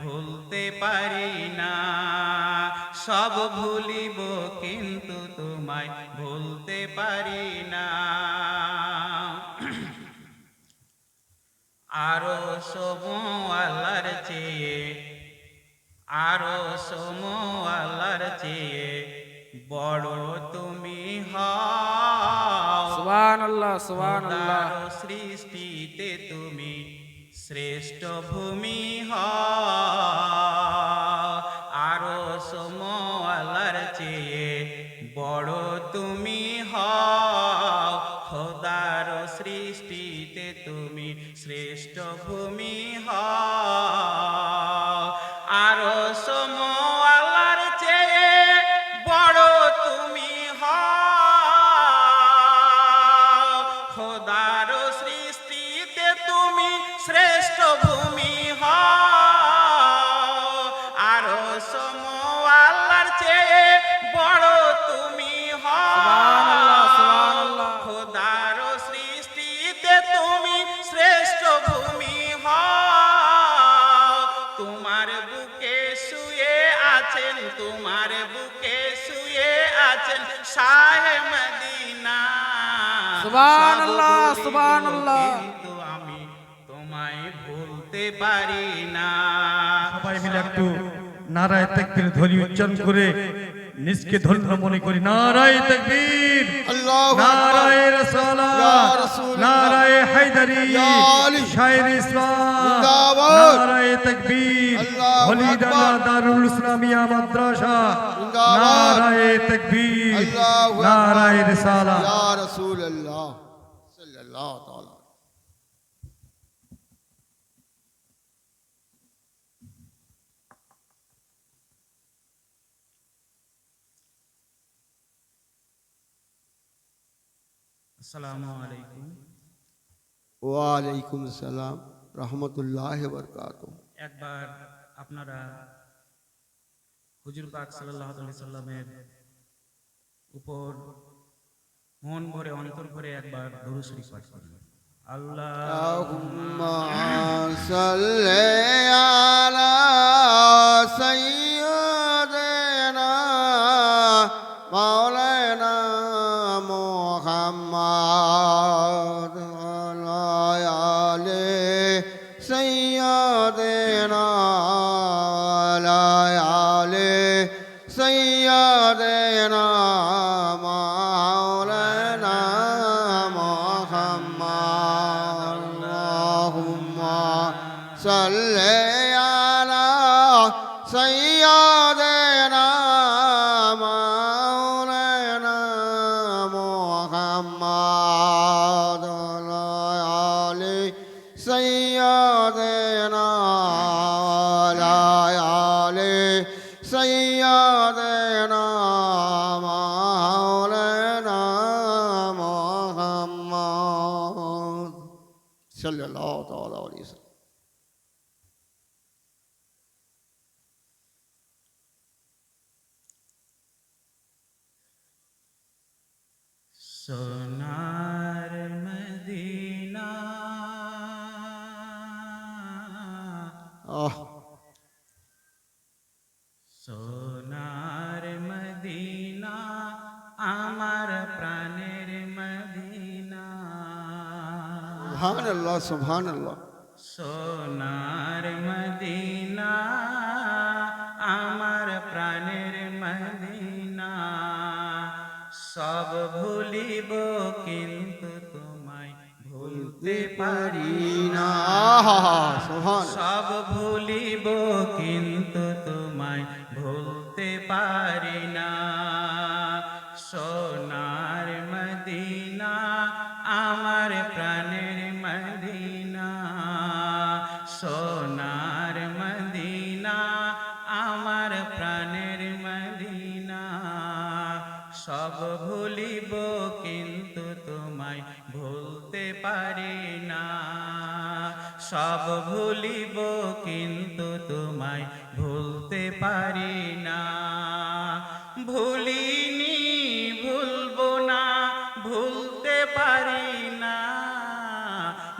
ভুলতে পারি না। সব ভুলিব কিন্তু তোমায় ভুলতে পারি না। আরও সমোয়ালার চেয়ে আরও সমোয়ালার চেয়ে বড় তুমি হও। সুবহান আল্লাহ সুবহান আল্লাহ খোদার সৃষ্টিতে তুমি শ্রেষ্ঠ ভূমি হ শাহে মদিনা। সুবহানাল্লাহ, সুবহানাল্লাহ। কিন্তু আমি তোমায় ভুলতে পারি না। সবাই মিলে একটু নারায় তেকবীর ধ্বনি উচ্চারণ করে নিজকে ধন্য মনে করি। নারায় তেকবীর। নারায়। রাসালা। নারায় হায়দারি। শায়ের ইসলাম। নারায় তেকবীর হলিদানা। দারুল ইসলামিয়া মাদ্রাসা নারায় তেকবীর নারায় রিসালা ইয়া রাসূলুল্লাহ আসসালামু ওয়ালাইকুম সালাম রহমতুল্লাহ বরকাত একবার আপনারা হুজুর পাক সাল্লামের উপর মন ভরে অন্তর ভরে একবার দরুদ শরীফ পাঠ করুন। আল্লাহুম্মা সাল্লি আলা সাইয়্যিদিনা মাওলানা মোহাম্মদ। সোনার মদিনা। সোনার মদিনা আমার প্রাণের মদিনা। সুবহানাল্লাহ সুবহানাল্লাহ। সোনা কিন্তু তোমায় ভুলতে পারি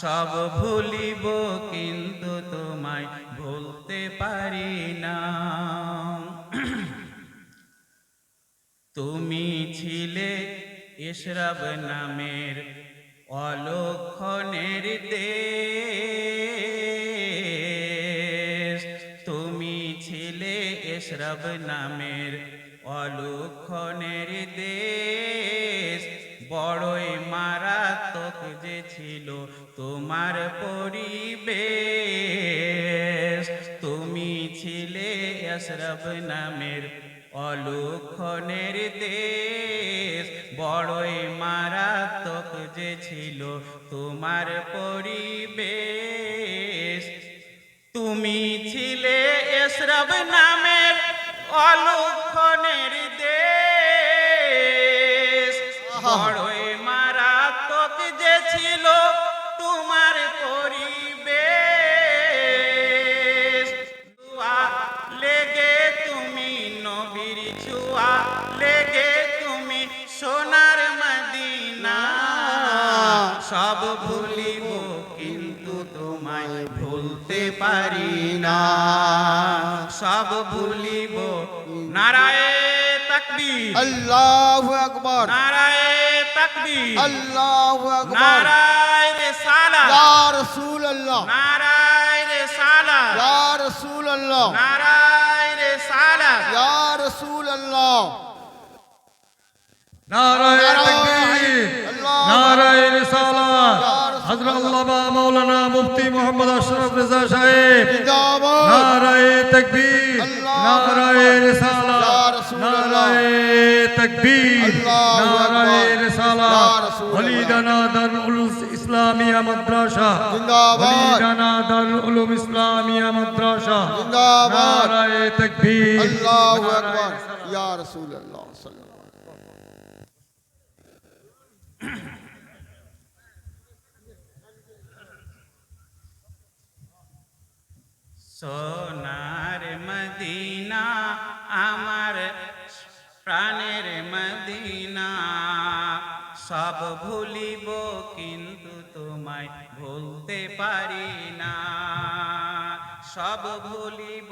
সব ভুলিব, কিন্তু তোমায় ভুলতে পারি না। তুমি ছিলে ইশরাব নামের অলক্ষণের দেশ। তুমি ছিলে ইশরাব নামের অলক্ষণের দেশ। বড়ই মারাত্মক যে ছিল তোমার পরিবেশ। তুমি ছিলে ইশরাব নামের অলক্ষণের দেশ। বড়ই মারাত্মক যে ছিল তোমার পরিবেশ। তুমি ছিলে এসরব নামের অলক্ষণের দেশ। বড়ই ভুলিব। নারায় তাকবীর। আল্লাহু আকবার। নারায় তাকবীর। আল্লাহু আকবার। নারায় রিসালাত। ইয়া রাসূলুল্লাহ। নারায় রিসালাত। ইয়া রাসূলুল্লাহ। নারায় রিসালাত। ইয়া রাসূলুল্লাহ। নারায় তাকবীর। আল্লাহ নারায় রিসালাত হযরত আল্লামা মাওলানা মুফতি মোহাম্মদ আশরাফ রেজা সাহেব জিন্দাবাদ নারায় তাকবীর নারায় রিসালাত। নারায় তাকবীর নারায়। রিসালাত। ওলিদানা দারুল ইসলামিয়া মাদ্রাসা জিন্দাবাদ। ওলিদানা দারুল ইসলামিয়া মাদ্রাসা জিন্দাবাদ। নারায় তাকবীর আল্লাহু আকবার ইয়া রাসূলুল্লাহ সোনার মদিনা, আমার প্রাণের মদিনা। সব ভুলিব কিন্তু তোমায় ভুলতে পারি না। সব ভুলিব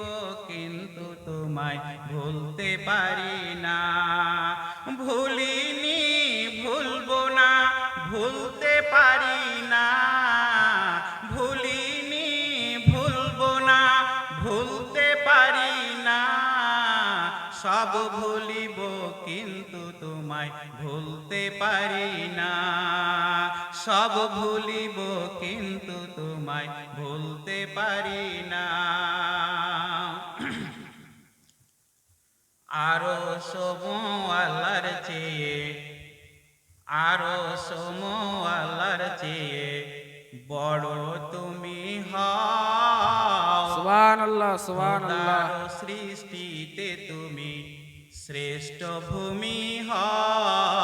কিন্তু তোমায় ভুলতে পারি না। সব ভুলিব কিন্তু তোমায় ভুলতে পারি না। সব ভুলিব কিন্তু তোমায় ভুলতে পারি না। আরও সমো আল্লাহর চেয়ে আরও সমো আল্লাহর চেয়ে বড় তুমি হও। সুবহানাল্লাহ সুবহানাল্লাহ। তুমি শ্রেষ্ঠ ভূমি হও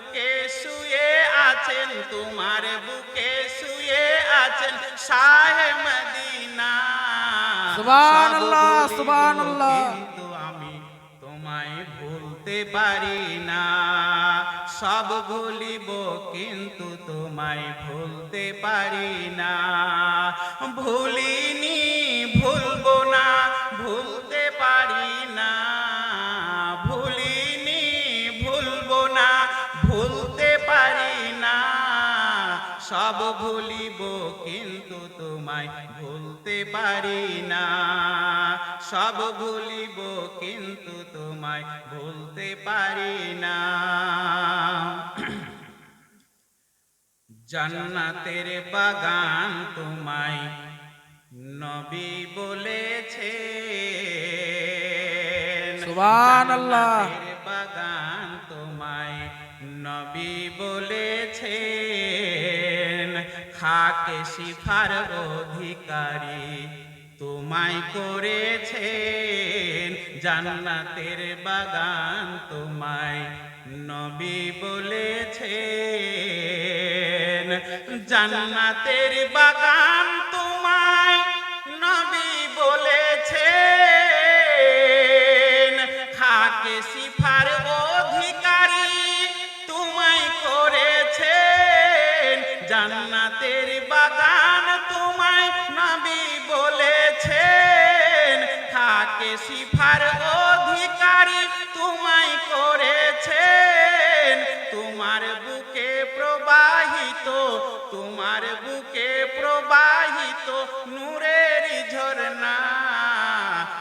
বুকে শুয়ে আছেন তোমার বুকে শুয়ে আছেন শাহে মদিনা। সুবহানাল্লাহ, সুবহানাল্লাহ। কিন্তু আমি তোমায় ভুলতে পারি না। সব ভুলিব কিন্তু তোমায় ভুলতে পারি না। ভুলিনি সব ভুলিব কিন্তু তোমায় ভুলতে পারি না। সব ভুলিব কিন্তু তোমায় ভুলতে পারি না। জান্নাতের বাগান তোমায় নবী বলেছে সুবহানাল্লাহ। বাগান তোমায় নবী বলেছেন। খাকে শিফার অধিকারী। তোমায় করেছেন জান্নাতের বাগান তোমায় নবী বলেছেন জান্নাতের বাগান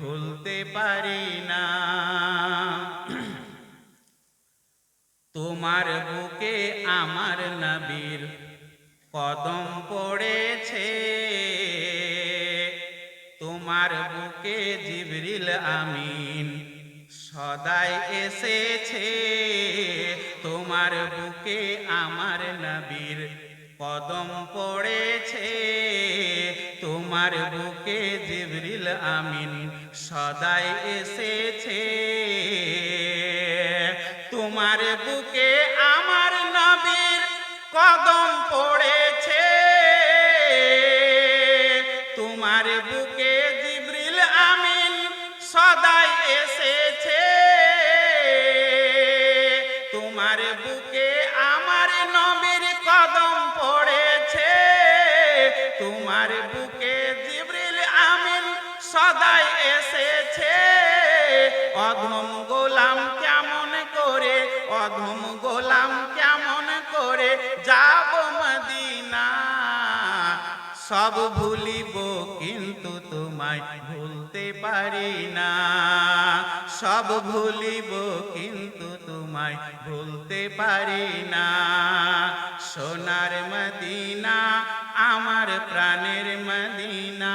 ভুলতে পারি না। তোমার বুকে আমার নবীর কদম পড়েছে। তোমার বুকে জিবরিল আমিন সদাই এসেছে। তোমার বুকে আমার নবীর কদম পড়েছে তোমার বুকে জিবরিল আমিন সদাই এসেছে। তোমার বুকে আমার নবীর কদম পড়েছে। সদাই এসেছে। অধম গোলাম কেমন করে, অধম গোলাম কেমন করে যাব মদিনা? সব ভুলিব কিন্তু তোমায় ভুলতে পারি না। সব ভুলিব কিন্তু তোমায় ভুলতে পারি না। সোনার মদিনা, আমার প্রাণের মদিনা।